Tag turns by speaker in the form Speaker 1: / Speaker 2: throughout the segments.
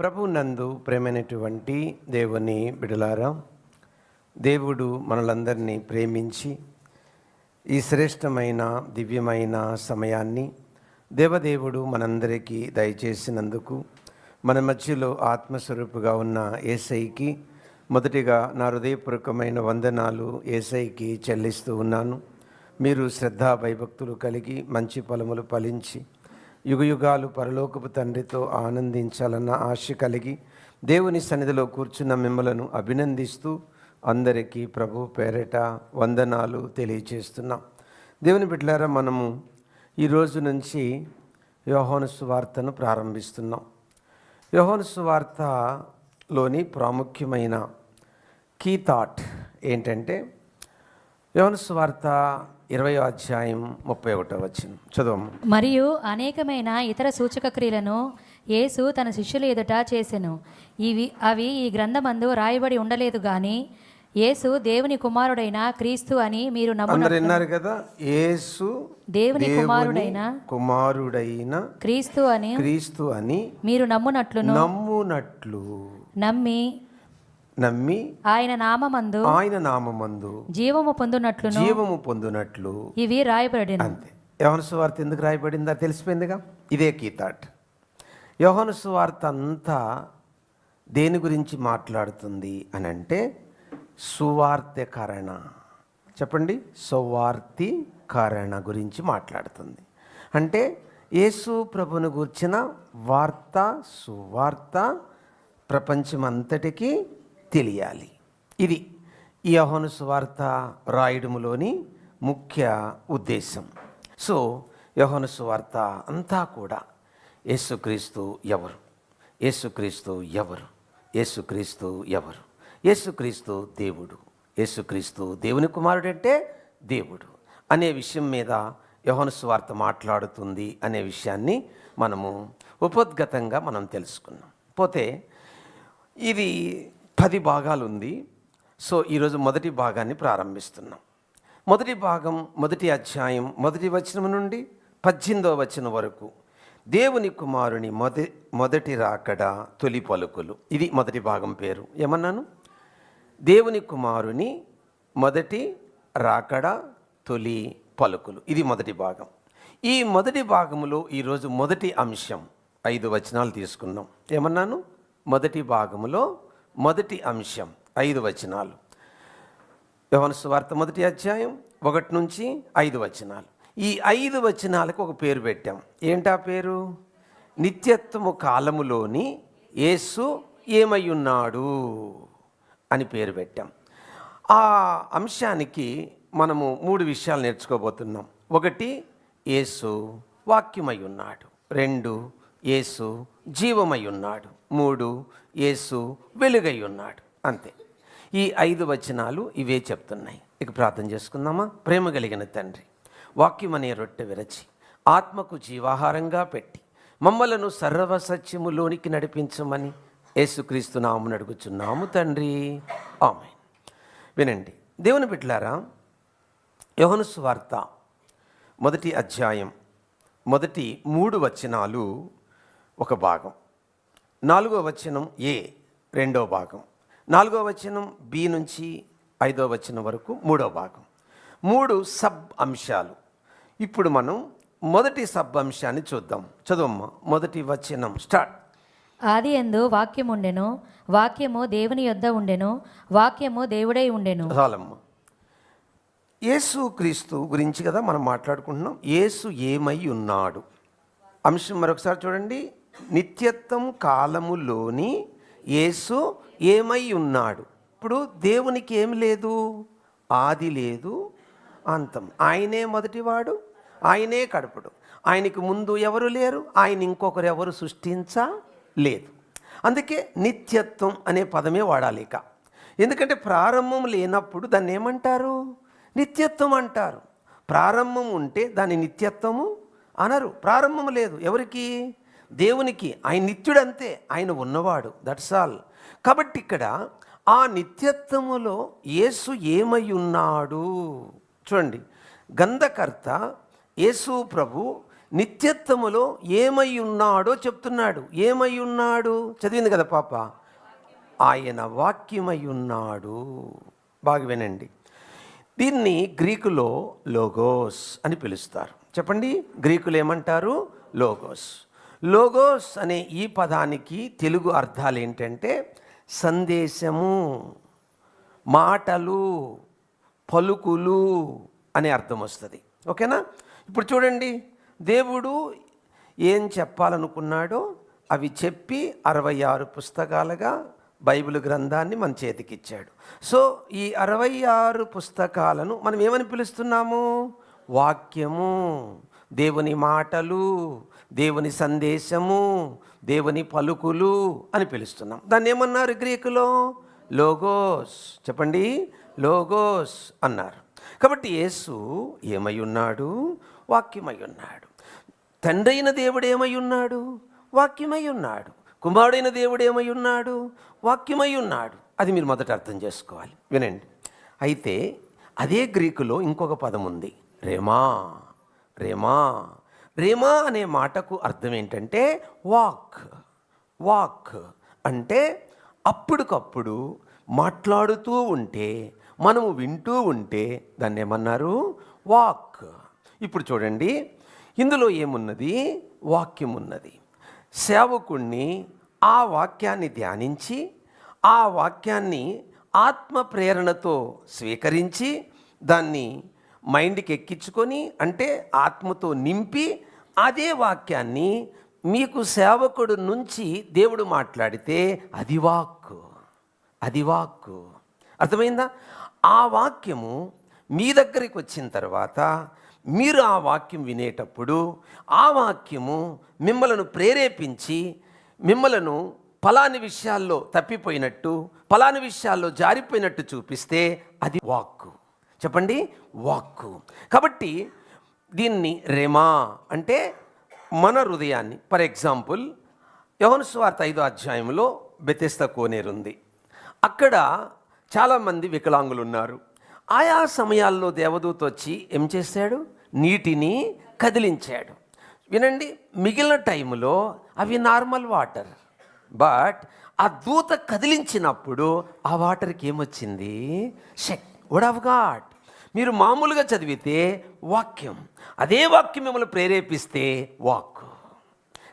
Speaker 1: ప్రభు నందు ప్రేమైనటువంటి దేవుని బిడలారా దేవుడు మనలందరినీ ప్రేమించి ఈ శ్రేష్టమైన దివ్యమైన సమయాన్ని దేవదేవుడు మనందరికీ దయచేసినందుకు మన మధ్యలో ఆత్మస్వరూపుగా ఉన్న ఏసైకి మొదటిగా నా హృదయపూర్వకమైన వందనాలు ఏసైకి చెల్లిస్తూ ఉన్నాను. మీరు శ్రద్ధా భయభక్తులు కలిగి మంచి ఫలములు ఫలించి యుగయుగాలు పరలోకపు తండ్రితో ఆనందించాలన్న ఆశ కలిగి దేవుని సన్నిధిలో కూర్చున్న మిమ్మలను అభినందిస్తూ అందరికీ ప్రభు పేరట వందనాలు తెలియచేస్తున్నాం. దేవుని బిడ్డలారా మనము ఈ రోజు నుంచి యోహాను సువార్తను ప్రారంభిస్తున్నాం. యోహాను సువార్తలోని ప్రాముఖ్యమైన కీ థాట్ ఏంటంటే యోహాను సువార్త ఇరవై అధ్యాయం ముప్పై ఒకటో వచ్చిన చదువు
Speaker 2: మరియు అనేకమైన ఇతర సూచక క్రియలను యేసు తన శిష్యుల ఎదుట చేసెను. ఇవి అవి ఈ గ్రంథమందు రాయబడి ఉండలేదు గాని యేసు దేవుని కుమారుడైన క్రీస్తు అని మీరు నమ్ము
Speaker 1: అందరు విన్నారు కదా యేసు
Speaker 2: దేవుని కుమారుడైన
Speaker 1: కుమారుడైన
Speaker 2: క్రీస్తు అని
Speaker 1: క్రీస్తు అని
Speaker 2: మీరు నమ్మునట్లును.
Speaker 1: నమ్మునట్లు.
Speaker 2: నమ్మి
Speaker 1: నమ్మి
Speaker 2: ఆయన నామమందు
Speaker 1: ఆయన నామమందు
Speaker 2: జీవము పొందునట్లును
Speaker 1: జీవము పొందునట్లు
Speaker 2: ఇవి రాయబడిన
Speaker 1: అంతే. యోహను సువార్త ఎందుకు రాయబడిందా? తెలిసిపోయిందిగా? ఇదే కీ థాట్ యోహను సువార్త అంతా దేని గురించి మాట్లాడుతుంది అని అంటే సువార్తీకరణ. చెప్పండి? సువార్తీకరణ గురించి మాట్లాడుతుంది. అంటే యేసు ప్రభును గూర్చిన వార్త సువార్త ప్రపంచమంతటికీ తెలియాలి. ఇది యహోను సువార్త రాయడములోని ముఖ్య ఉద్దేశం. సో యహోను సువార్త అంతా కూడా యేసుక్రీస్తు ఎవరు? యేసుక్రీస్తు ఎవరు? యేసుక్రీస్తు ఎవరు? యేసుక్రీస్తు దేవుడు. యేసుక్రీస్తు దేవుని కుమారుడంటే దేవుడు అనే విషయం మీద యోహాను సువార్త మాట్లాడుతుంది అనే విషయాన్ని మనము ఉపద్గతంగా మనం తెలుసుకున్నాం. పోతే ఇది పది భాగాలు ఉంది సో ఈరోజు మొదటి భాగాన్ని ప్రారంభిస్తున్నాం. మొదటి భాగం మొదటి అధ్యాయం మొదటి వచనం నుండి పద్దెనిమిదవ వచనం వరకు. దేవుని కుమారుని మొదటి మొదటి రాకడ తొలి పలుకులు. ఇది మొదటి భాగం పేరు. ఏమన్నాను? దేవుని కుమారుని మొదటి రాకడ తొలి పలుకులు. ఇది మొదటి భాగం. ఈ మొదటి భాగంలో ఈరోజు మొదటి అంశం. ఐదు వచనాలు తీసుకున్నాం. ఏమన్నాను? మొదటి భాగంలో మొదటి అంశం ఐదు వచనాలు. యోహాను సువార్త మొదటి అధ్యాయం ఒకటి నుంచి ఐదు వచనాలు. ఈ ఐదు వచనాలకు ఒక పేరు పెట్టాం. ఏంటా పేరు? నిత్యత్వము కాలములోని యేసు ఏమై ఉన్నాడు అని పేరు పెట్టాం. ఆ అంశానికి మనము మూడు విషయాలు నేర్చుకోబోతున్నాం. ఒకటి యేసు వాక్యమై ఉన్నాడు రెండు యేసు జీవమై ఉన్నాడు మూడు యేసు వెలుగై ఉన్నాడు అంతే. ఈ ఐదు వచనాలు ఇవే చెప్తున్నాయి. ఇక ప్రార్థన చేసుకుందామా? ప్రేమ కలిగిన తండ్రి వాక్యం అనే రొట్టె విరచి ఆత్మకు జీవాహారంగా పెట్టి మమ్మలను సర్వ సత్యములోనికి నడిపించమని యేసుక్రీస్తు నామను అడుగుచున్నాము తండ్రి. ఆమె వినండి. దేవుని బిడ్డలారా యోహను వార్త మొదటి అధ్యాయం మొదటి మూడు వచనాలు ఒక భాగం. నాలుగో వచనం ఏ? రెండో భాగం. నాలుగో వచనం బి నుంచి ఐదో వచనం వరకు మూడో భాగం. మూడు సబ్ అంశాలు. ఇప్పుడు మనం మొదటి సబ్ అంశాన్ని చూద్దాం. చదువమ్మ మొదటి వచనం స్టార్ట్.
Speaker 2: ఆది ఎందు వాక్యముండెను వాక్యము దేవుని యొద్ద ఉండెను వాక్యము దేవుడై ఉండెను.
Speaker 1: చాలమ్మ. యేసు క్రీస్తు గురించి కదా మనం మాట్లాడుకుంటున్నాం. యేసు ఏమై ఉన్నాడు? అంశం మరొకసారి చూడండి. నిత్యత్వం కాలములోని యేసు ఏమై ఉన్నాడు. ఇప్పుడు దేవునికి ఏం లేదు? ఆది లేదు. అంతం. ఆయనే మొదటివాడు. ఆయనే కడుపుడు. ఆయనకి ముందు ఎవరు లేరు? ఆయన ఇంకొకరు ఎవరు సృష్టించలేదు. అందుకే నిత్యత్వం అనే పదమే వాడాలి ఇక. ఎందుకంటే ప్రారంభం లేనప్పుడు దాన్ని ఏమంటారు? నిత్యత్వం అంటారు. ప్రారంభం ఉంటే దాని నిత్యత్వము అనరు. ప్రారంభం లేదు. ఎవరికి? దేవునికి ఆయన నిత్యుడంతే ఆయన ఉన్నవాడు. దట్స్ ఆల్ కాబట్టి ఇక్కడ ఆ నిత్యత్వములో యేసు ఏమై ఉన్నాడు? చూడండి. గంధకర్త యేసు ప్రభు నిత్యత్వములో ఏమై ఉన్నాడో చెప్తున్నాడు. ఏమై ఉన్నాడు? చదివింది కదా పాప. ఆయన వాక్యమై ఉన్నాడు. బాగా వినండి. దీన్ని గ్రీకులో లోగోస్ అని పిలుస్తారు. చెప్పండి. గ్రీకులు ఏమంటారు? లోగోస్. లోగోస్ అనే ఈ పదానికి తెలుగు అర్థాలు ఏంటంటే సందేశము మాటలు పలుకులు అనే అర్థం వస్తుంది. ఓకేనా? ఇప్పుడు చూడండి దేవుడు ఏం చెప్పాలనుకున్నాడో అవి చెప్పి అరవై ఆరు పుస్తకాలుగా బైబిల్ గ్రంథాన్ని మన చేతికిచ్చాడు. సో ఈ అరవై ఆరు పుస్తకాలను మనం ఏమని పిలుస్తున్నాము? వాక్యము. దేవుని మాటలు దేవుని సందేశము దేవుని పలుకులు అని పిలుస్తున్నాం. దాన్ని ఏమన్నారు గ్రీకులో? లోగోస్. చెప్పండి. లోగోస్ అన్నారు. కాబట్టి యేసు ఏమై ఉన్నాడు వాక్యమై ఉన్నాడు తండ్రి అయిన దేవుడు ఏమై ఉన్నాడు వాక్యమై ఉన్నాడు కుమారుడైన దేవుడు ఏమై ఉన్నాడు వాక్యమై ఉన్నాడు అది మీరు మొదట అర్థం చేసుకోవాలి. వినండి. అయితే అదే గ్రీకులో ఇంకొక పదం ఉంది. రేమా. రేమా రేమా అనే మాటకు అర్థం ఏంటంటే వాక్ వాక్. అంటే అప్పటికప్పుడు మాట్లాడుతూ ఉంటే మనము వింటూ ఉంటే దాన్ని ఏమన్నారు? వాక్. ఇప్పుడు చూడండి ఇందులో ఏమున్నది? వాక్యం ఉన్నది సేవకుణ్ణి ఆ వాక్యాన్ని ధ్యానించి ఆ వాక్యాన్ని ఆత్మ ప్రేరణతో స్వీకరించి దాన్ని మైండ్కి ఎక్కించుకొని అంటే ఆత్మతో నింపి అదే వాక్యాన్ని మీకు సేవకుడు నుంచి దేవుడు మాట్లాడితే అది వాక్కు. అది వాక్కు. అర్థమైందా? ఆ వాక్యము మీ దగ్గరికి వచ్చిన తర్వాత మీరు ఆ వాక్యం వినేటప్పుడు ఆ వాక్యము మిమ్మలను ప్రేరేపించి మిమ్మలను పలాని విషయాల్లో తప్పిపోయినట్టు పలాని విషయాల్లో జారిపోయినట్టు చూపిస్తే అది వాక్కు. చెప్పండి వాక్కు. కాబట్టి దీన్ని రెమా అంటే మన హృదయాన్ని ఫర్ ఎగ్జాంపుల్ యోహను స్వార్థ ఐదో అధ్యాయంలో బెతెస్త కోనేరుంది అక్కడ చాలామంది వికలాంగులు ఉన్నారు ఆయా సమయాల్లో దేవదూత వచ్చి ఏం చేశాడు? నీటిని కదిలించాడు. వినండి మిగిలిన టైంలో అవి నార్మల్ వాటర్. బట్ ఆ దూత కదిలించినప్పుడు ఆ వాటర్కి ఏమొచ్చింది? షెక్. వుడ్ ఆఫ్ గాడ్ మీరు మామూలుగా చదివితే వాక్యం. అదే వాక్యం మిమ్మల్ని ప్రేరేపిస్తే వాక్.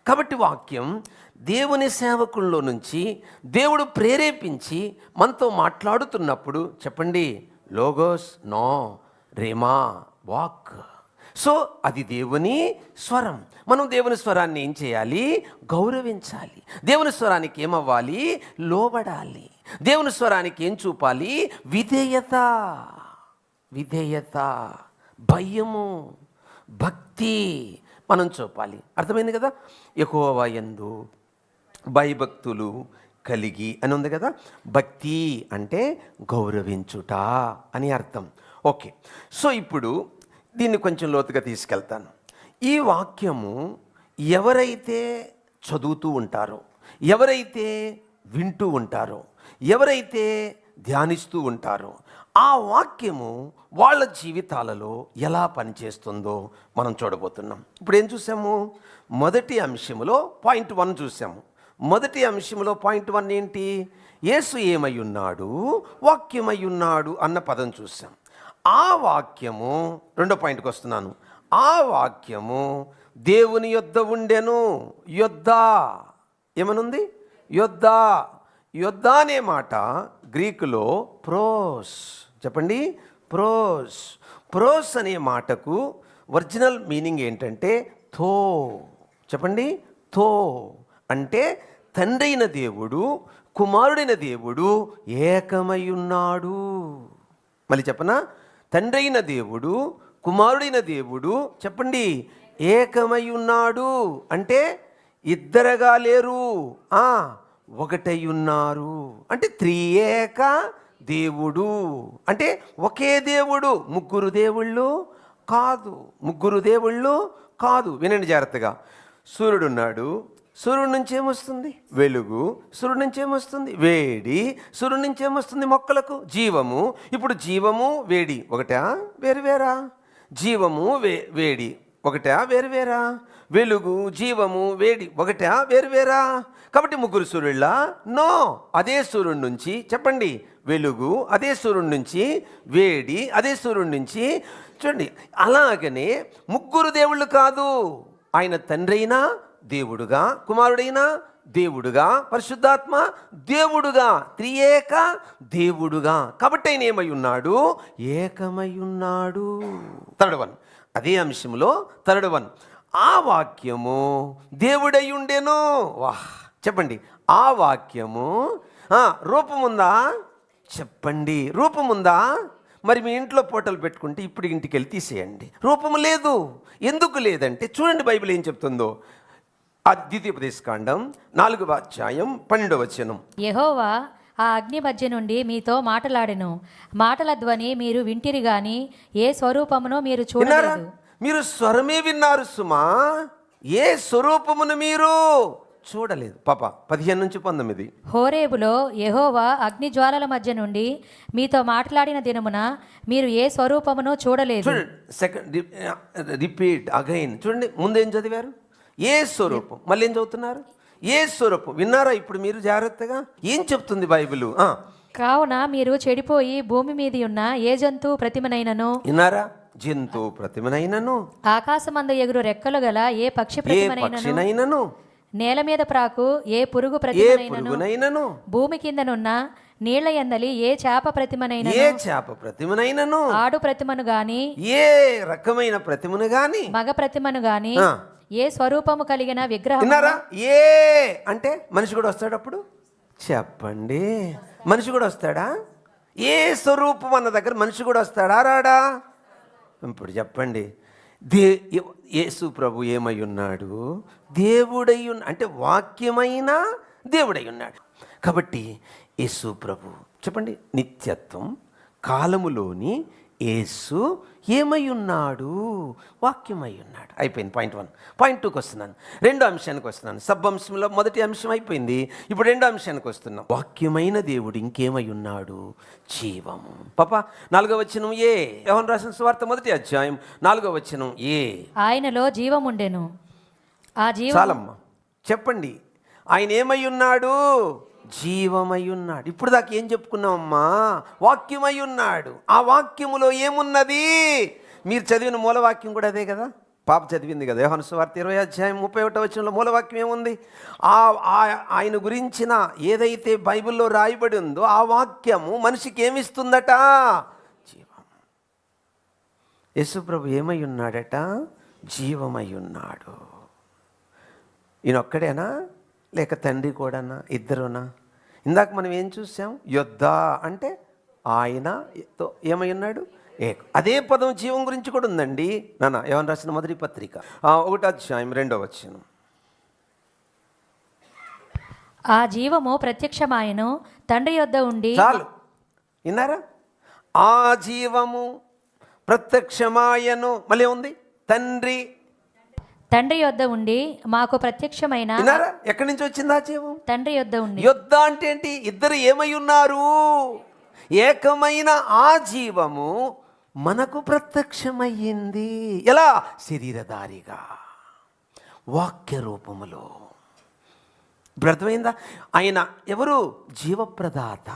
Speaker 1: కాబట్టి వాక్యం దేవుని సేవకుల్లో నుంచి దేవుడు ప్రేరేపించి మనతో మాట్లాడుతున్నప్పుడు చెప్పండి లోగోస్ నో రేమా వాక్. సో అది దేవుని స్వరం. మనం దేవుని స్వరాన్ని ఏం చేయాలి? గౌరవించాలి. దేవుని స్వరానికి ఏమవ్వాలి? లోబడాలి. దేవుని స్వరానికి ఏం చూపాలి? విధేయత. విధేయత భయము భక్తి మనం చూపాలి. అర్థమైంది కదా? ఎక్కువ ఎందు భయభక్తులు కలిగి అని ఉంది కదా? భక్తి అంటే గౌరవించుట అని అర్థం. ఓకే. సో ఇప్పుడు దీన్ని కొంచెం లోతుగా తీసుకెళ్తాను. ఈ వాక్యము ఎవరైతే చదువుతూ ఉంటారో ఎవరైతే వింటూ ఉంటారో ఎవరైతే ధ్యానిస్తూ ఉంటారో ఆ వాక్యము వాళ్ళ జీవితాలలో ఎలా పనిచేస్తుందో మనం చూడబోతున్నాం. ఇప్పుడు ఏం చూసాము? మొదటి అంశములో పాయింట్ వన్ చూసాము. మొదటి అంశంలో పాయింట్ వన్ ఏంటి? యేసు ఏమై ఉన్నాడు వాక్యమై ఉన్నాడు అన్న పదం చూసాం. ఆ వాక్యము రెండో పాయింట్కి వస్తున్నాను. ఆ వాక్యము దేవుని యొద్ద ఉండెను. యొద్ద ఏమనుంది? యొద్ద. యొద్ద అనే మాట గ్రీకులో ప్రోస్. చెప్పండి? ప్రోస్. ప్రోస్ అనే మాటకు ఒరిజినల్ మీనింగ్ ఏంటంటే థో. చెప్పండి? థో. అంటే తండ్రైన దేవుడు కుమారుడైన దేవుడు ఏకమై ఉన్నాడు మళ్ళీ చెప్పనా? తండ్రైన దేవుడు కుమారుడైన దేవుడు చెప్పండి? ఏకమై ఉన్నాడు అంటే ఇద్దరగా లేరు. ఆ, ఒకటై ఉన్నారు అంటే త్రియేక దేవుడు. అంటే ఒకే దేవుడు ముగ్గురు దేవుళ్ళు కాదు. ముగ్గురు దేవుళ్ళు కాదు. వినండి జాగ్రత్తగా. సూర్యుడు ఉన్నాడు. సూర్యుడి నుంచి ఏమొస్తుంది? వెలుగు. సూర్యుడి నుంచి ఏమొస్తుంది? వేడి. సూర్యుడి నుంచి ఏమొస్తుంది? మొక్కలకు జీవము. ఇప్పుడు జీవము వేడి ఒకటా? వేరు వేరా? జీవము వే వేడి ఒకటా? వేరు వేరా? వెలుగు జీవము వేడి ఒకటా? వేరు వేరా? కాబట్టి ముగ్గురు సూర్యుళ్ళ? నో. అదే సూర్యుడి నుంచి చెప్పండి. వెలుగు అదే సూర్యుడి నుంచి వేడి అదే సూర్యుడి నుంచి. చూడండి అలాగనే ముగ్గురు దేవుళ్ళు కాదు. ఆయన తండ్రి అయినా దేవుడుగా. కుమారుడైనా దేవుడుగా. పరిశుద్ధాత్మ దేవుడుగా. త్రియేక దేవుడుగా. కాబట్టి ఆయన ఏమై ఉన్నాడు? ఏకమై ఉన్నాడు. థర్డ్ వన్ అదే అంశంలో థర్డ్ వన్ ఆ వాక్యము దేవుడై ఉండెను. వాహ్. చెప్పండి. ఆ వాక్యము రూపముందా? చెప్పండి. రూపముందా? మరి మీ ఇంట్లో ఫోటోలు పెట్టుకుంటే ఇప్పుడు ఇంటికి వెళ్ళి తీసేయండి. రూపము లేదు. ఎందుకు లేదంటే చూడండి బైబిల్ ఏం చెప్తుందో. ఆ ద్వితీయోపదేశకాండం నాలుగవ అధ్యాయం పన్నెండవ వచనం.
Speaker 2: యెహోవా ఆ అగ్ని మధ్య నుండి మీతో మాటలాడెను. మాటల ధ్వని మీరు వింటిరి గాని ఏ స్వరూపమును మీరు చూడలేదు.
Speaker 1: మీరు స్వరమే విన్నారు సుమా. ఏ స్వరూపమును మీరు? చూడలేదు. పాప పదిహేను నుంచి పంతొమ్మిది.
Speaker 2: హోరేబులో యెహోవా అగ్ని జ్వాలల మధ్య నుండి మీతో మాట్లాడిన దినమున మీరు ఏ స్వరూపమును చూడలేదు.
Speaker 1: చూడండి సెకండ్ రిపీట్ అగైన్ చూడండి ముందేం చదివారు? ఏ స్వరూపం? మళ్ళీ ఏం చదువుతున్నారు? ఏ స్వరూపం? విన్నారా ఇప్పుడు మీరు జాగ్రత్తగా? ఏం చెప్తుంది బైబిల్?
Speaker 2: కావున మీరు చెడిపోయి భూమి మీది ఉన్న ఏ జంతువు ప్రతిమనైనను?
Speaker 1: విన్నారా? జంతు ప్రతిమనైనను.
Speaker 2: ఆకాశమందు ఎగురు రెక్కలు గల ఏ పక్షి
Speaker 1: ఏ
Speaker 2: ప్రతిమనైనను?
Speaker 1: పక్షినైనను
Speaker 2: నేల మీద ప్రాకు ఏ పురుగు ప్రతిమనైనను? భూమి కిందనున్న నీళ్ళ ఎందలి ఏ చేప ప్రతిమనైన
Speaker 1: ఏ చేప ప్రతిమనైనను?
Speaker 2: ఆడు ప్రతిమను గాని
Speaker 1: ఏ రకమైన ప్రతిమను గాని?
Speaker 2: మగ ప్రతిమను గాని. ఏ స్వరూపము కలిగిన విగ్రహం
Speaker 1: ఏ అంటే మనిషి కూడా వస్తాడు అప్పుడు చెప్పండి. మనిషి కూడా వస్తాడా? ఏ స్వరూపం అన్న దగ్గర మనిషి కూడా వస్తాడా రాడా? ఇప్పుడు చెప్పండి. దే యేసు ప్రభు ఏమై ఉన్నాడు దేవుడై ఉన్న అంటే వాక్యమైన దేవుడై ఉన్నాడు కాబట్టి యేసు ప్రభు చెప్పండి నిత్యత్వం కాలములోని యేసు ఏమై ఉన్నాడు వాక్యమై ఉన్నాడు అయిపోయింది పాయింట్ వన్. పాయింట్ టూకి వస్తున్నాను. రెండో అంశానికి వస్తున్నాను. సబ్ అంశంలో మొదటి అంశం అయిపోయింది. ఇప్పుడు రెండో అంశానికి వస్తున్నాం. వాక్యమైన దేవుడు ఇంకేమై ఉన్నాడు జీవము. పాప నాలుగో వచనం ఏ? యోహన్ రాసిన సువార్త మొదటి అధ్యాయం నాలుగో వచనం ఏ?
Speaker 2: ఆయనలో జీవముండెను. ఆ జీవం
Speaker 1: చాలమ్మ. చెప్పండి. ఆయన ఏమై ఉన్నాడు జీవమై ఉన్నాడు ఇప్పుడు దాకా ఏం చెప్పుకున్నామమ్మా వాక్యమై ఉన్నాడు ఆ వాక్యములో ఏమున్నది? మీరు చదివిన మూలవాక్యం కూడా అదే కదా? పాప చదివింది కదా. యోహాను సువార్త ఇరవై అధ్యాయం ముప్పై ఒకటో వచ్చిన మూలవాక్యం ఏముంది? ఆ ఆ- ఆయన గురించిన ఏదైతే బైబిల్లో రాయబడి ఉందో ఆ వాక్యము మనిషికి ఏమిస్తుందట? జీవం. యేసుప్రభు ఏమై ఉన్నాడట జీవమై ఉన్నాడు ఈయనొక్కడేనా? లేక తండ్రి కూడానా? ఇద్దరునా? ఇందాక మనం ఏం చూసాం? యొద్ద అంటే ఆయన ఏమై ఉన్నాడు? ఏక. అదే పదం జీవం గురించి కూడా ఉందండి. నాన్న ఏమని రాసిన మొదటి పత్రిక. ఆ, ఒకటో అధ్యాయం రెండో వచ్చిన
Speaker 2: ఆ జీవము ప్రత్యక్షమాయను. తండ్రి యొద్ద ఉండి
Speaker 1: చాలు. విన్నారా? ఆ జీవము ప్రత్యక్షమాయను. మళ్ళీ ఉంది తండ్రి
Speaker 2: తండ్రి యొద్ద ఉండి మాకు ప్రత్యక్షమైన
Speaker 1: ఎక్కడి నుంచి వచ్చింది ఆ జీవం?
Speaker 2: తండ్రి యొద్ద ఉండి.
Speaker 1: యుద్ధ అంటే ఏంటి? ఇద్దరు ఏమై ఉన్నారు? ఏకమైన ఆ జీవము మనకు ప్రత్యక్షమయ్యింది. ఎలా? శరీరధారిగా. వాక్య రూపములో. అర్థమైందా? ఆయన ఎవరు? జీవప్రదాత.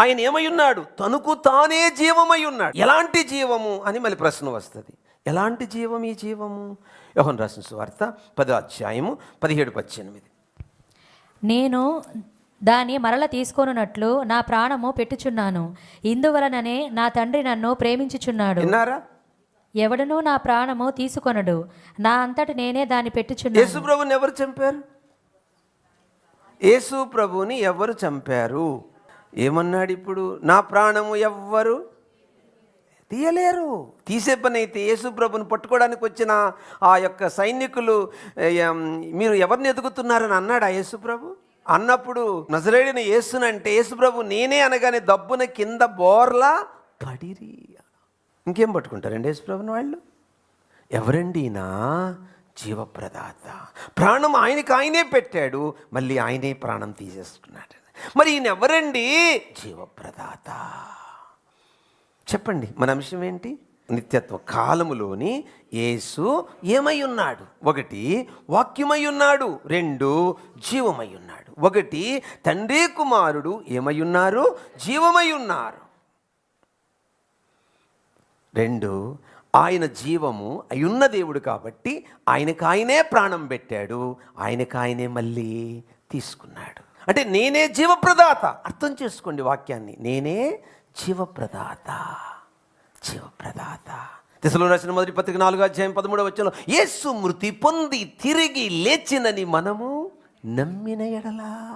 Speaker 1: ఆయన ఏమై ఉన్నాడు? తనకు తానే జీవమై ఉన్నాడు. ఎలాంటి జీవము? అని మళ్ళీ ప్రశ్న వస్తుంది. ఎలాంటి జీవం ఈ జీవము? యోహన్ రాసిన సువార్త పదో అధ్యాయము పదిహేడు పద్దెనిమిది.
Speaker 2: నేను దాని మరల తీసుకొనున్నట్లు నా ప్రాణము పెట్టుచున్నాను. ఇందువలననే నా తండ్రి నన్ను ప్రేమించుచున్నాడు.
Speaker 1: విన్నారా?
Speaker 2: ఎవడనూ నా ప్రాణము తీసుకొనడు. నా అంతటి నేనే దాన్ని పెట్టుచున్నాను.
Speaker 1: యేసు ప్రభుని ఎవరు చంపారు? యేసు ప్రభుని ఎవరు చంపారు? ఏమన్నాడు ఇప్పుడు? నా ప్రాణము ఎవ్వరు? తీయలేరు. తీసే పని అయితే యేసు ప్రభుని పట్టుకోవడానికి వచ్చిన ఆ యొక్క సైనికులు మీరు ఎవరిని ఎదుగుతున్నారని అన్నాడు ఆ యేసుప్రభు అన్నప్పుడు నజరేడిన యేసునంటే యేసుప్రభు నేనే అనగానే దబ్బున కింద బోర్లా పడిరి ఇంకేం పట్టుకుంటారండి యేసుప్రభుని వాళ్ళు? ఎవరండి నా జీవప్రదాత. ప్రాణం ఆయనకి ఆయనే పెట్టాడు మళ్ళీ ఆయనే ప్రాణం తీసేసుకున్నాడు మరి ఈయన ఎవరండి జీవప్రదాత. చెప్పండి. మన అంశం ఏంటి? నిత్యత్వ కాలములోని యేసు ఏమై ఉన్నాడు ఒకటి వాక్యమై ఉన్నాడు రెండు జీవమై ఉన్నాడు ఒకటి తండ్రి కుమారుడు ఏమై ఉన్నారు జీవమై ఉన్నారు రెండు ఆయన జీవము అయున్న దేవుడు కాబట్టి ఆయనకు ఆయనే ప్రాణం పెట్టాడు. ఆయనకు ఆయనే మళ్ళీ తీసుకున్నాడు. అంటే నేనే జీవప్రదాత. అర్థం చేసుకోండి వాక్యాన్ని. నేనే జీవప్రదాత. జీవప్రదాత. దశలో రాసిన మొదటి పత్రిక నాలుగు అధ్యాయం పదమూడవ వచ్చంలో యేసు మృతి పొంది తిరిగి లేచినని మనము నమ్మిన ఎడలా.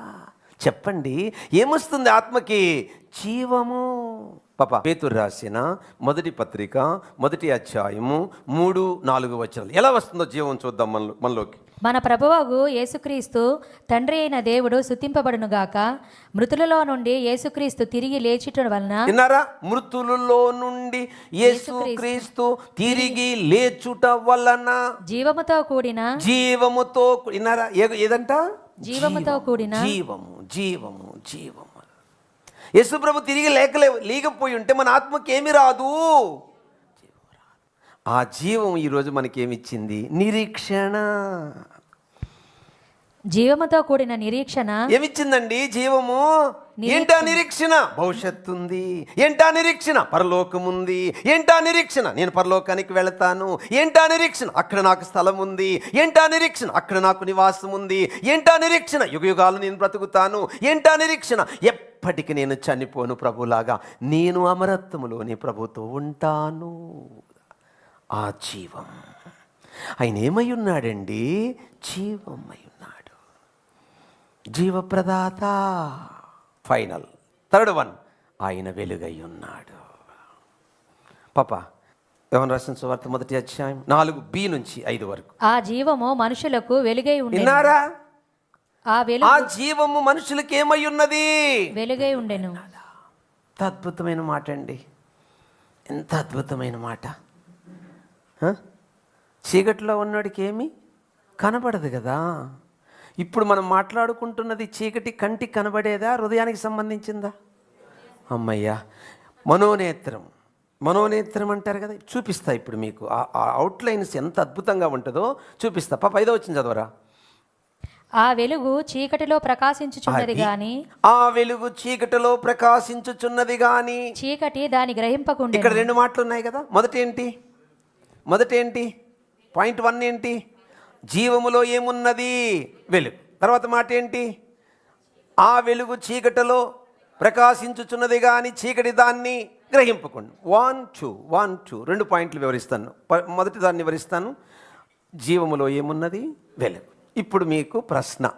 Speaker 1: చెప్పండి ఏమొస్తుంది ఆత్మకి? జీవము. పాప పేతురు రాసిన మొదటి పత్రిక మొదటి అధ్యాయము మూడు నాలుగు వచనాలు. ఎలా వస్తుందో జీవం చూద్దాం మనలో మనలోకి.
Speaker 2: మన ప్రభువగు యేసుక్రీస్తు తండ్రి అయిన దేవుడు శుతింపబడునుగాక. మృతులలో నుండి యేసుక్రీస్తు తిరిగి లేచిట వలన
Speaker 1: విన్నారా? మృతులలో నుండి యేసు క్రీస్తు తిరిగి లేచుట వలన
Speaker 2: జీవముతో కూడిన
Speaker 1: జీవముతో కూ- విన్నారా? ఏ- ఏదంట?
Speaker 2: జీవముతో కూడిన
Speaker 1: జీవము జీవము జీవము. యేసు ప్రభు తిరిగి లేకలే లేకపోయి ఉంటే మన ఆత్మకి ఏమి రాదు జీవం రాదు. ఆ జీవం ఈరోజు మనకేమిచ్చింది? నిరీక్షణ.
Speaker 2: జీవముతో కూడిన నిరీక్షణ.
Speaker 1: ఏమిచ్చిందండి జీవము? ఏంటా నిరీక్షణ? భవిష్యత్తు ఉంది ఏంటా నిరీక్షణ? పరలోకం ఉంది ఏంటా నిరీక్షణ? నేను పరలోకానికి వెళతాను. ఏంటా నిరీక్షణ? అక్కడ నాకు స్థలం ఉంది ఏంటా నిరీక్షణ? అక్కడ నాకు నివాసం ఉంది ఏంటా నిరీక్షణ? యుగ యుగాలు నేను బ్రతుకుతాను. ఏంటా నిరీక్షణ? ఎప్పటికి నేను చనిపోను ప్రభులాగా. నేను అమరత్వములోని ప్రభుతో ఉంటాను. ఆ జీవం. ఆయన ఏమై ఉన్నాడండి జీవమై ఉన్నాడు జీవప్రదాత. ఫైనల్. Third one. ఆయన వెలుగై ఉన్నాడు పాప ఎవరు రాసిన సువార్త మొదటి అధ్యాయం? నాలుగు బి నుంచి ఐదు వరకు.
Speaker 2: ఆ జీవము మనుషులకు వెలుగై ఉండెను
Speaker 1: విన్నారా?
Speaker 2: ఆ వెలుగు
Speaker 1: ఆ జీవము మనుషులకి ఏమై ఉన్నది
Speaker 2: వెలుగై ఉండెను.
Speaker 1: ఎంత అద్భుతమైన మాట అండి ఎంత అద్భుతమైన మాట? చీకటిలో ఉన్నోడికి ఏమి? కనబడదు కదా. ఇప్పుడు మనం మాట్లాడుకుంటున్నది చీకటి కంటికి కనబడేదా? హృదయానికి సంబంధించిందా? అమ్మయ్యా మనోనేత్రం. మనోనేత్రం అంటారు కదా చూపిస్తా ఇప్పుడు మీకు. ఆ అవుట్లైన్స్ ఎంత అద్భుతంగా ఉంటుందో చూపిస్తా. పాప ఐదో వచ్చింది చదవరా?
Speaker 2: ఆ వెలుగు చీకటిలో ప్రకాశించుచున్నది గాని
Speaker 1: ఆ వెలుగు చీకటిలో ప్రకాశించుచున్నది గాని
Speaker 2: చీకటి దాని గ్రహింపకుండే
Speaker 1: ఇక్కడ రెండు మాటలు ఉన్నాయి కదా. మొదటి ఏంటి? మొదట ఏంటి పాయింట్ వన్ ఏంటి? జీవములో ఏమున్నది? వెలుగు. తర్వాత మాట ఏంటి ఆ వెలుగు చీకటిలో ప్రకాశించుచున్నది కానీ చీకటి దాన్ని గ్రహింపకుండా. వన్ టూ వన్ టూ రెండు పాయింట్లు వివరిస్తాను. మొదటి దాన్ని వివరిస్తాను. జీవములో ఏమున్నది? వెలుగు. ఇప్పుడు మీకు ప్రశ్న.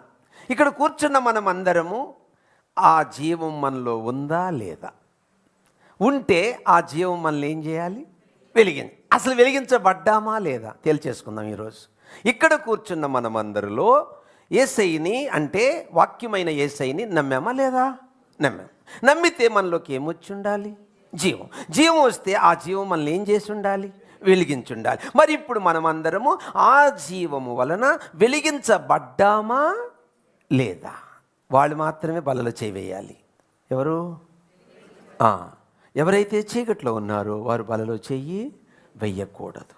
Speaker 1: ఇక్కడ కూర్చున్న మనం అందరము ఆ జీవం మనలో ఉందా లేదా? ఉంటే ఆ జీవం మనల్ని ఏం చేయాలి? వెలిగింది అసలు వెలిగించబడ్డామా లేదా తేల్చేసుకుందాం ఈరోజు. ఇక్కడ కూర్చున్న మనమందరిలో ఏసైని అంటే వాక్యమైన ఏసైని నమ్మామా లేదా? నమ్మాం. నమ్మితే మనలోకి ఏమొచ్చి ఉండాలి జీవం. జీవం వస్తే ఆ జీవం మనల్ని ఏం చేసి ఉండాలి వెలిగించి ఉండాలి మరి ఇప్పుడు మనమందరము ఆ జీవము వలన వెలిగించబడ్డామా లేదా? వాళ్ళు మాత్రమే బలలో చేవేయాలి. ఎవరు? ఎవరైతే చీకట్లో ఉన్నారో వారు బలలో చెయ్యి వెయ్యకూడదు.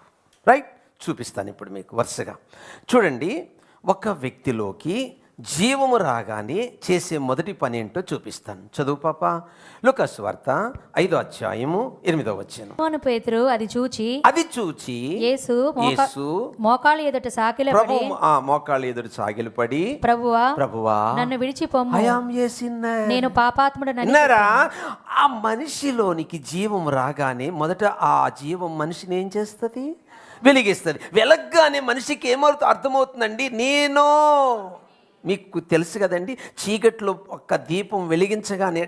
Speaker 1: రైట్ చూపిస్తాను ఇప్పుడు మీకు వరుసగా. చూడండి ఒక వ్యక్తిలోకి జీవము రాగానే చేసే మొదటి పని ఏంటో చూపిస్తాను. చదువు పాప. లుకస్ వార్త ఐదో అధ్యాయము ఎనిమిదో వచ్చాను
Speaker 2: సీమోను పేతురు అది చూచి
Speaker 1: అది చూచి
Speaker 2: యేసు
Speaker 1: యేసు
Speaker 2: మోకాలు ఎదుట సాకిల
Speaker 1: ప్రభు ఆ మోకాళ్ళు ఎదురు సాగిలపడి
Speaker 2: ప్రభువా
Speaker 1: ప్రభువా
Speaker 2: నన్ను విడిచి పొమ్ము
Speaker 1: హయాం చేసిన
Speaker 2: నేను పాపాత్ముడనని
Speaker 1: ఆ మనిషిలోనికి జీవం రాగానే మొదట ఆ జీవం మనిషిని ఏం చేస్తుంది? వెలిగిస్తుంది. వెలగ్గానే మనిషికి ఏమవుతుంది అర్థమవుతుందండి? నేను మీకు తెలుసు కదండి చీకట్లో ఒక్క దీపం వెలిగించగానే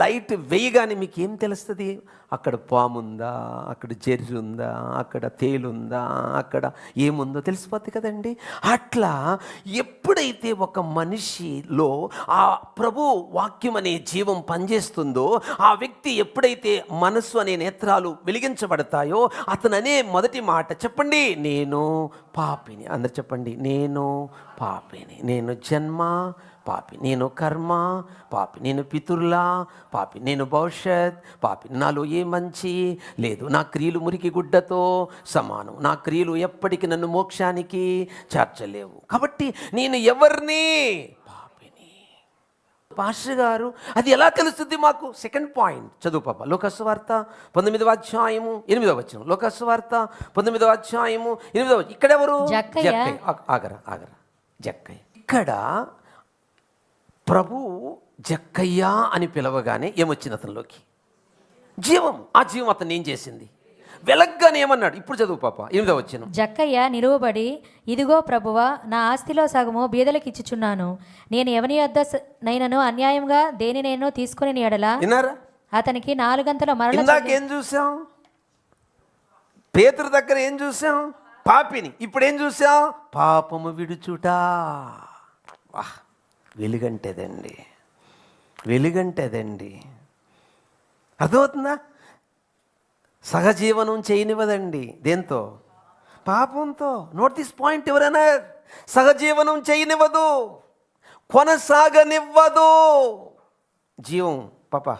Speaker 1: లైట్ వేయగానే మీకు ఏం తెలుస్తుంది? అక్కడ పాముందా? అక్కడ జెర్రి ఉందా అక్కడ తేలుందా? అక్కడ ఏముందో తెలిసిపోద్ది కదండి. అట్లా ఎప్పుడైతే ఒక మనిషిలో ఆ ప్రభు వాక్యం అనే జీవం పనిచేస్తుందో ఆ వ్యక్తి ఎప్పుడైతే మనస్సు అనే నేత్రాలు వెలిగించబడతాయో అతను అనే మొదటి మాట చెప్పండి. నేను పాపిని. అందరు చెప్పండి. నేను పాపిని. నేను జన్మ పాపి. నేను కర్మ పాపి. నేను పితుర్లా పాపి. నేను భవిష్యత్ పాపి. నాలో ఏ మంచి? లేదు నా క్రియలు మురికి గుడ్డతో సమానం. నా క్రియలు ఎప్పటికీ నన్ను మోక్షానికి చేర్చలేవు. కాబట్టి నేను ఎవరిని? పాపిని. పాస్టర్ గారు అది ఎలా తెలుస్తుంది మాకు? Second point. చదువు పాప. లోకస్వార్త పంతొమ్మిదవ అధ్యాయము ఎనిమిదవ వచ్చిన లోకస్వార్త పంతొమ్మిదవ అధ్యాయము ఎనిమిదవ ఇక్కడెవరు ఆగరా ఆగరా. జక్కయ్య. ఇక్కడ ప్రభు జక్కయ్య అని పిలవగానే ఏమొచ్చింది అతనిలోకి? జీవం ఆ జీవం అతను ఏం చేసింది? వెలగ్గానే ఏమన్నాడు? ఇప్పుడు చదువు పాప ఎనిమిదవ వచ్చిన.
Speaker 2: జక్కయ్య నిలువబడి ఇదిగో ప్రభువా నా ఆస్తిలో సగము బీదలకు ఇచ్చుచున్నాను. నేను ఎవని వద్ద నైనను అన్యాయంగా దేని నేను తీసుకుని ఎడల
Speaker 1: విన్నారా?
Speaker 2: అతనికి నాలుగంతల మరల
Speaker 1: ఇందాక ఏం చూసాం? పేతురు దగ్గర ఏం చూసాం? పాపిని. ఇప్పుడు ఏం చూసాం? పాపము విడుచుట. వాహ్ వెలుగంటేదండి. వెలుగంటేదండి. అర్థమవుతుందా? సహజీవనం చేయనివ్వదండి దేంతో? పాపంతో. నోట్ దిస్ పాయింట్ ఎవరైనా సహజీవనం చేయనివ్వదు. కొనసాగనివ్వదు. జీవం పాప.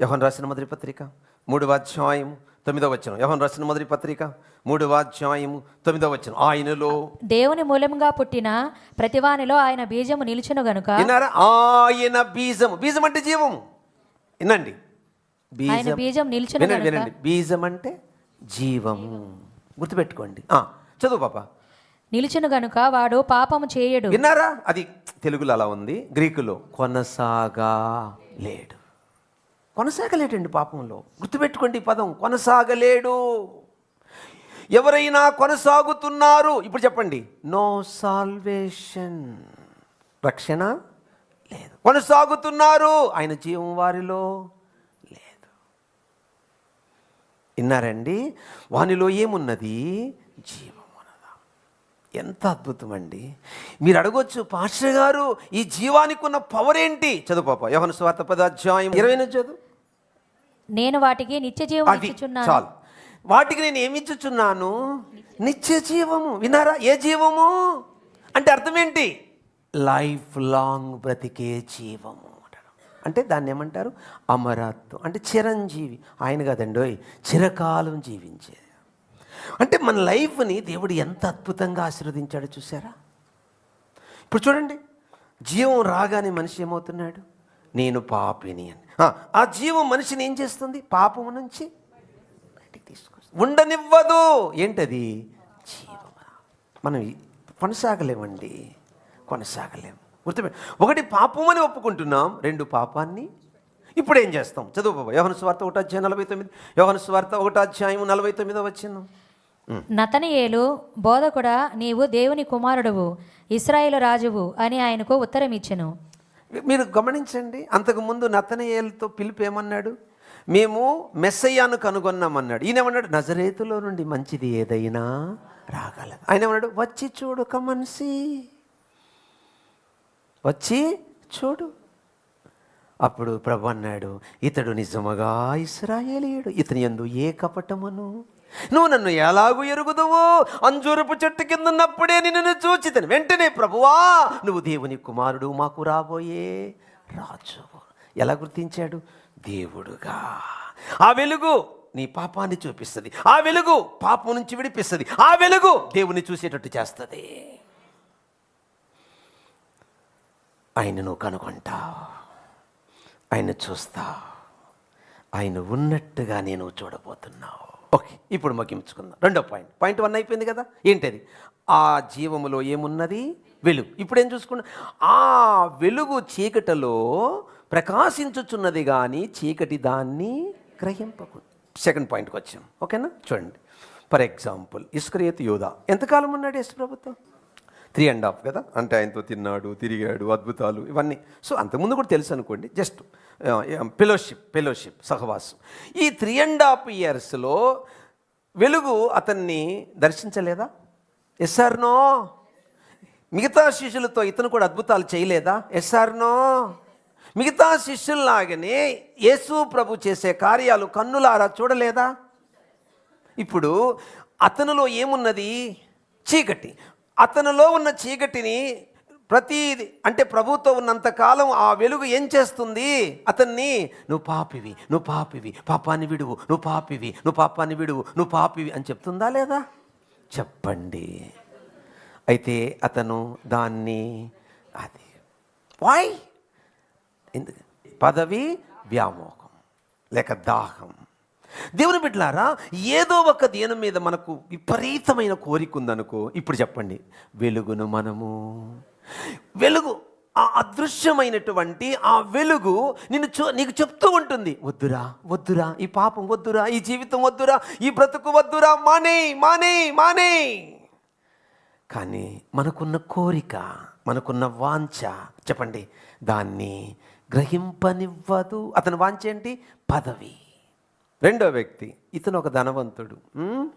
Speaker 1: యహన్ రాసిన మొదటి పత్రిక మూడవ అధ్యాయం తొమ్మిదవ వచ్చిన యహన్ రాసిన మొదటి పత్రిక మూడవ అధ్యాయము తొమ్మిదవ వచ్చిన ఆయనలో
Speaker 2: దేవుని మూలంగా పుట్టిన ప్రతివానిలో ఆయన బీజము నిలుచును గనుక
Speaker 1: విన్నారా? ఆయన బీజము. బీజం అంటే జీవము. వినండి.
Speaker 2: ఆయన
Speaker 1: బీజం.
Speaker 2: నిలుచును
Speaker 1: వినండి వినండి. బీజం అంటే జీవము గుర్తుపెట్టుకోండి. చదువు పాప.
Speaker 2: నిలుచును గనుక వాడు పాపము చేయడు.
Speaker 1: విన్నారా? అది తెలుగులో అలా ఉంది. గ్రీకులో కొనసాగా లేడు. కొనసాగలేడండి పాపంలో. గుర్తుపెట్టుకోండి ఈ పదం. కొనసాగలేడు. ఎవరైనా కొనసాగుతున్నారు. ఇప్పుడు చెప్పండి. No salvation. రక్షణ లేదు. కొనసాగుతున్నారు. ఆయన జీవం వారిలో. విన్నారండి? వానిలో ఏమున్నది? జీవం ఉన్నదా ఎంత అద్భుతం అండి మీరు అడగొచ్చు పాస్టర్ గారు ఈ జీవానికి ఉన్న పవర్ ఏంటి చదువు పాప యోహన స్వార్థ పదాధ్యాయం ఇరవై నుంచి చదువు.
Speaker 2: నేను వాటికి నిత్య జీవం
Speaker 1: చాలు. వాటికి నేను ఏమి ఇచ్చుచున్నాను? నిత్య జీవము. వినారా ఏ జీవము? అంటే అర్థం ఏంటి లైఫ్ లాంగ్ బ్రతికే జీవము. అంటే దాన్ని ఏమంటారు? అమరత్వం. అంటే చిరంజీవి. ఆయన కదండి ఓయ్, చిరకాలం జీవించే. అంటే మన లైఫ్ని దేవుడు ఎంత అద్భుతంగా ఆశీర్వదించాడో చూసారా ఇప్పుడు చూడండి జీవం రాగానే మనిషి ఏమవుతున్నాడు? నేను పాపిని అని. ఆ, జీవం మనిషిని ఏం చేస్తుంది? పాపము నుంచి బయటికి తీసుకొస్తుంది. ఉండనివ్వదు. ఏంటది? జీవం మనం కొనసాగలేమండి. కొనసాగలేము. గుర్తుపె ఒకటి పాపం అని ఒప్పుకుంటున్నాం రెండు పాపాన్ని ఇప్పుడు ఏం చేస్తాం? చదువు బాబా యోహన స్వార్థ ఒకటో అధ్యాయం నలభై తొమ్మిది యోహన స్వార్థ ఒకటో అధ్యాయం నలభై తొమ్మిదో వచ్చింది
Speaker 2: నతనియేలు బోధకుడా నీవు దేవుని కుమారుడువు ఇస్రాయేలు రాజువు అని ఆయనకు ఉత్తరం ఇచ్చెను
Speaker 1: మీరు గమనించండి అంతకుముందు నతనయేలుతో పిలుపు ఏమన్నాడు? మేము మెస్సయ్యాను కనుగొన్నామన్నాడు. ఈయన ఏమన్నాడు నజరేతులో నుండి మంచిది ఏదైనా రాగలదు ఆయన ఏమన్నాడు వచ్చి చూడు ఒక మనిషి. వచ్చి చూడు. అప్పుడు ప్రభు అన్నాడు ఇతడు నిజముగా ఇస్రాయేలీయుడు ఇతని ఎందు ఏ కపటమును? నువ్వు నన్ను ఎలాగూ ఎరుగుదువు? అంజూరపు చెట్టు కింద ఉన్నప్పుడే నిన్ను చూచితను. వెంటనే ప్రభువా నువ్వు దేవుని కుమారుడు మాకు రాబోయే రాజు. ఎలా గుర్తించాడు? దేవుడుగా. ఆ వెలుగు నీ పాపాన్ని చూపిస్తుంది. ఆ వెలుగు పాపం నుంచి విడిపిస్తుంది. ఆ వెలుగు దేవుని చూసేటట్టు చేస్తుంది. ఆయన నువ్వు కనుగొంటా. ఆయన చూస్తా. ఆయన ఉన్నట్టుగా నేను చూడబోతున్నావు ఓకే ఇప్పుడు ముగించుకుందాం. రెండో పాయింట్. పాయింట్ వన్ అయిపోయింది కదా? ఏంటది? ఆ జీవములో ఏమున్నది? వెలుగు. ఇప్పుడు ఏం చూసుకున్నా? ఆ వెలుగు చీకటిలో ప్రకాశించుచున్నది కానీ చీకటి దాన్ని గ్రహింపకు. సెకండ్ పాయింట్కి వచ్చాం. ఓకేనా? చూడండి. ఫర్ ఎగ్జాంపుల్ ఇస్క్రియత్ యోధా ఎంతకాలం ఉన్నాడు యశ్ ప్రభుత్వం? త్రీ అండ్ హాఫ్ కదా? అంటే ఆయనతో తిన్నాడు తిరిగాడు అద్భుతాలు ఇవన్నీ. సో అంతకుముందు కూడా తెలుసు అనుకోండి జస్ట్ ఫెలోషిప్ ఫెలోషిప్ సహవాసం. ఈ త్రీ అండ్ హాఫ్ ఇయర్స్లో వెలుగు అతన్ని దర్శించలేదా? ఎస్ఆర్నో మిగతా శిష్యులతో ఇతను కూడా అద్భుతాలు చేయలేదా? ఎస్ఆర్నో మిగతా శిష్యుల్లాగానే యేసు ప్రభు చేసే కార్యాలు కన్నులారా చూడలేదా? ఇప్పుడు అతనిలో ఏమున్నది? చీకటి. అతనిలో ఉన్న చీకటిని ప్రతిది అంటే ప్రభుతో ఉన్నంత కాలం ఆ వెలుగు ఏం చేస్తుంది? అతన్ని నువ్వు పాపివి నువ్వు పాపివి పాపాన్ని విడువు నువ్వు పాపివి నువ్వు పాపాన్ని విడువు నువ్వు పాపివి అని చెప్తుందా లేదా? చెప్పండి. అయితే అతను దాన్ని అది వాయ్ ఎందుకు? పదవి వ్యామోహం లేక దాహం. దేవుని బిడ్డలారా ఏదో ఒక దీనం మీద మనకు విపరీతమైన కోరిక ఉందనుకో ఇప్పుడు చెప్పండి. వెలుగును మనము. వెలుగు ఆ అదృశ్యమైనటువంటి ఆ వెలుగు నిన్ను చూ నీకు చెప్తూ ఉంటుంది. వద్దురా వద్దురా ఈ పాపం వద్దురా ఈ జీవితం వద్దురా ఈ బ్రతుకు వద్దురా మానే మానే మానే. కానీ మనకున్న కోరిక మనకున్న వాంఛ చెప్పండి. దాన్ని గ్రహింపనివ్వదు. అతని వాంఛ ఏంటి? పదవి. రెండో వ్యక్తి ఇతను ఒక ధనవంతుడు.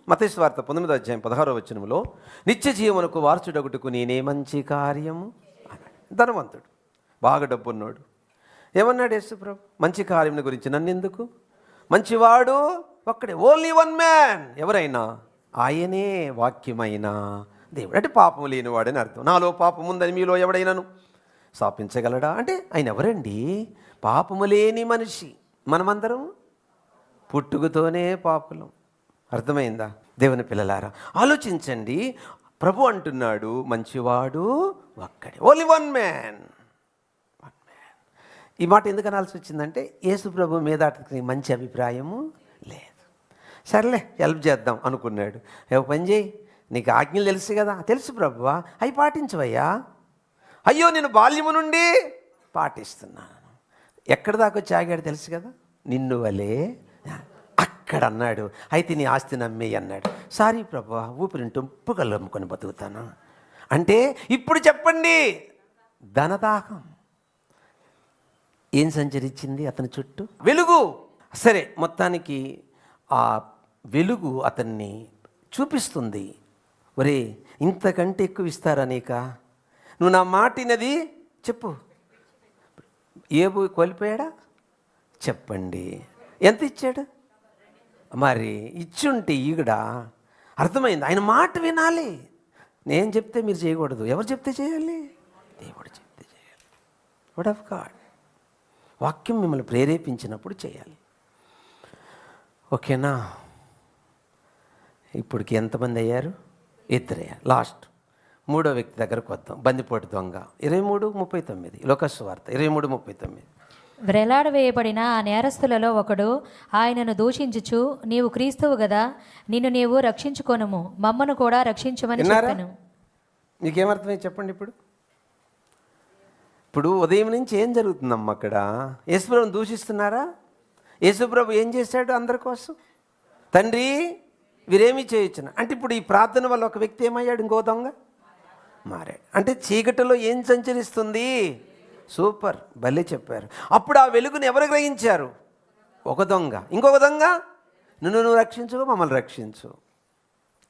Speaker 1: మతేశ్వార్త పంతొమ్మిదో అధ్యాయం పదహారో వచనంలో నిత్య జీవనకు వార్చుడగుటకు నేనే మంచి కార్యము ధనవంతుడు బాగా డబ్బున్నాడు. ఏమన్నాడు యేసుప్రభు మంచి కార్యం గురించి నన్ను ఎందుకు మంచివాడు ఒక్కడే ఓన్లీ వన్ మ్యాన్ ఎవరైనా? ఆయనే వాక్యమైన దేవుడు. అంటే పాపం లేనివాడని అర్థం. నాలో పాపం ఉందని మీలో ఎవడైనాను? స్థాపించగలడా అంటే ఆయన ఎవరండి? పాపము లేని మనిషి. మనమందరం పుట్టుకతోనే పాపులం. అర్థమైందా? దేవుని పిల్లలారా ఆలోచించండి. ప్రభు అంటున్నాడు మంచివాడు ఒక్కడే. Only one man one man ఈ మాట ఎందుకు అనాల్సి వచ్చిందంటే యేసు ప్రభు మీద అతనికి మంచి అభిప్రాయము లేదు. సర్లే హెల్ప్ చేద్దాం అనుకున్నాడు. ఏ పని చేయి నీకు ఆజ్ఞలు తెలుసు కదా. తెలుసు ప్రభువా అవి పాటించవయ్యా. అయ్యో నేను బాల్యము నుండి పాటిస్తున్నాను. ఎక్కడ దాకా వచ్చి ఆగాడు తెలుసు కదా? నిన్ను వలే అక్కడ అన్నాడు అయితే నీ ఆస్తి నమ్మే అన్నాడు. సారీ ప్రభా ఊపిరిని ఉప్పుకల్లు అమ్ముకొని బతుకుతాను? అంటే ఇప్పుడు చెప్పండి. ధనదాహం. ఏం సంచరించింది అతని చుట్టూ? వెలుగు. సరే మొత్తానికి ఆ వెలుగు అతన్ని చూపిస్తుంది. ఒరే ఇంతకంటే ఎక్కువ ఇస్తారా నీక? నువ్వు నా మాటినది చెప్పు. ఏబు కోల్పోయాడా? చెప్పండి. ఎంత ఇచ్చాడు? మరి ఇచ్చుంటే ఈగడ? అర్థమైంది. ఆయన మాట వినాలి. నేను చెప్తే మీరు చేయకూడదు. ఎవరు చెప్తే చేయాలి? దేవుడు చెప్తే చేయాలి. వర్డ్ ఆఫ్ గాడ్ వాక్యం మిమ్మల్ని ప్రేరేపించినప్పుడు చేయాలి. ఓకేనా? ఇప్పటికి ఎంతమంది అయ్యారు? ఇద్దరయ్యారు లాస్ట్ మూడో వ్యక్తి దగ్గరకు వద్దాం. బందిపోటు దొంగ. ఇరవై మూడు ముప్పై తొమ్మిది. లోకస్ వార్త ఇరవై మూడు ముప్పై తొమ్మిది.
Speaker 2: వ్రేలాడవేయబడిన ఆ నేరస్తులలో ఒకడు ఆయనను దూషించుచు నీవు క్రీస్తువు గదా నిన్ను నీవు రక్షించుకొనుము మమ్మను కూడా రక్షించమని? చెప్పాను.
Speaker 1: మీకేమర్థమైంది చెప్పండి ఇప్పుడు? ఇప్పుడు ఉదయం నుంచి ఏం జరుగుతుందమ్మా అక్కడ? యేసుప్రభుని దూషిస్తున్నారా? యేసుప్రభు ఏం చేశాడు అందరి కోసం? తండ్రి వీరేమి చేయొచ్చున అంటే ఇప్పుడు ఈ ప్రార్థన వల్ల ఒక వ్యక్తి ఏమయ్యాడు ఇంకో దొంగ? మారాడు. అంటే చీకటిలో ఏం సంచరిస్తుంది? సూపర్ భలే చెప్పారు. అప్పుడు ఆ వెలుగుని ఎవరు గ్రహించారు? ఒక దొంగ. ఇంకొక దొంగ? నువ్వు నువ్వు రక్షించు మమ్మల్ని రక్షించు.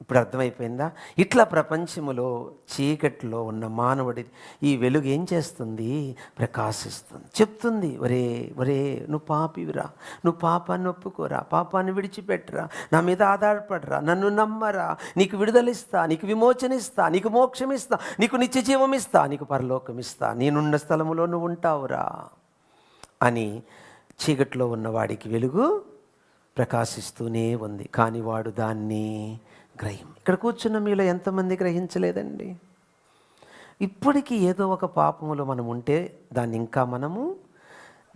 Speaker 1: ఇప్పుడు అర్థమైపోయిందా? ఇట్లా ప్రపంచములో చీకట్లో ఉన్న మానవుడి ఈ వెలుగు ఏం చేస్తుంది? ప్రకాశిస్తుంది. చెప్తుంది ఒరే ఒరే నువ్వు పాపివిరా. నువ్వు పాపాన్ని ఒప్పుకోరా. పాపాన్ని విడిచిపెట్టరా. నా మీద ఆధారపడరా. నన్ను నమ్మరా. నీకు విడుదలిస్తా. నీకు విమోచన ఇస్తా నీకు మోక్షమిస్తా. నీకు నిత్య జీవం ఇస్తా నీకు పరలోకం ఇస్తా నేనున్న స్థలములో నువ్వు ఉంటావురా. అని చీకట్లో ఉన్నవాడికి వెలుగు ప్రకాశిస్తూనే ఉంది. కానీ వాడు దాన్ని గ్రహం ఇక్కడ కూర్చున్న మీలో ఎంతమంది గ్రహించలేదండి? ఇప్పటికీ ఏదో ఒక పాపములో మనం ఉంటే దాన్ని ఇంకా మనము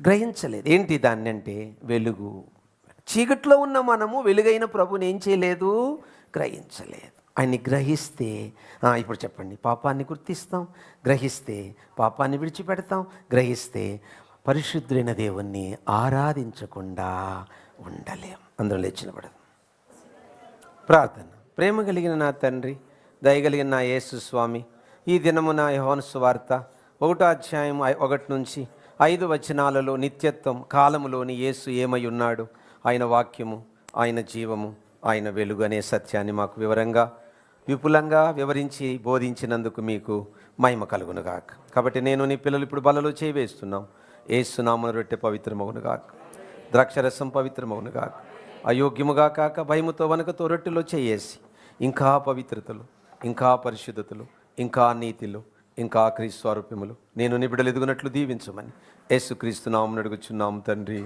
Speaker 1: గ్రహించలేదు. ఏంటి దాన్ని అంటే వెలుగు. చీకట్లో ఉన్న మనము వెలుగైన ప్రభుని ఏం చేయలేదు? గ్రహించలేదు. ఆయన్ని గ్రహిస్తే ఇప్పుడు చెప్పండి. పాపాన్ని గుర్తిస్తాం. గ్రహిస్తే పాపాన్ని విడిచిపెడతాం. గ్రహిస్తే పరిశుద్ధులైన దేవుణ్ణి ఆరాధించకుండా ఉండలేం. అందులో లేచినపడదు ప్రార్థన. ప్రేమ కలిగిన నా తండ్రి దయగలిగిన నా యేసు స్వామి ఈ దినము నా యెహోను సువార్త ఒకటో అధ్యాయం ఒకటి నుంచి ఐదు వచనాలలో నిత్యత్వం కాలములోని యేసు ఏమై ఉన్నాడు? ఆయన వాక్యము ఆయన జీవము ఆయన వెలుగు అనే సత్యాన్ని మాకు వివరంగా విపులంగా వివరించి బోధించినందుకు మీకు మహిమ కలుగునుగాక కాబట్టి నేను నీ పిల్లలు ఇప్పుడు బలలో చేయి వేస్తున్నాం. ఏసునామను రొట్టె పవిత్రమగునుగాక ద్రాక్షరసం పవిత్రమగునుగాక అయోగ్యముగా కాక భయముతో వనకతో రొట్టెలో చేయేసి ఇంకా పవిత్రతలు ఇంకా పరిశుద్ధతలు ఇంకా నీతిలో ఇంకా క్రీస్తు స్వారూప్యములు నేను నిబిడలు ఎదుగునట్లు దీవించమని యేసుక్రీస్తు నామం అడుగుచున్నాము తండ్రి.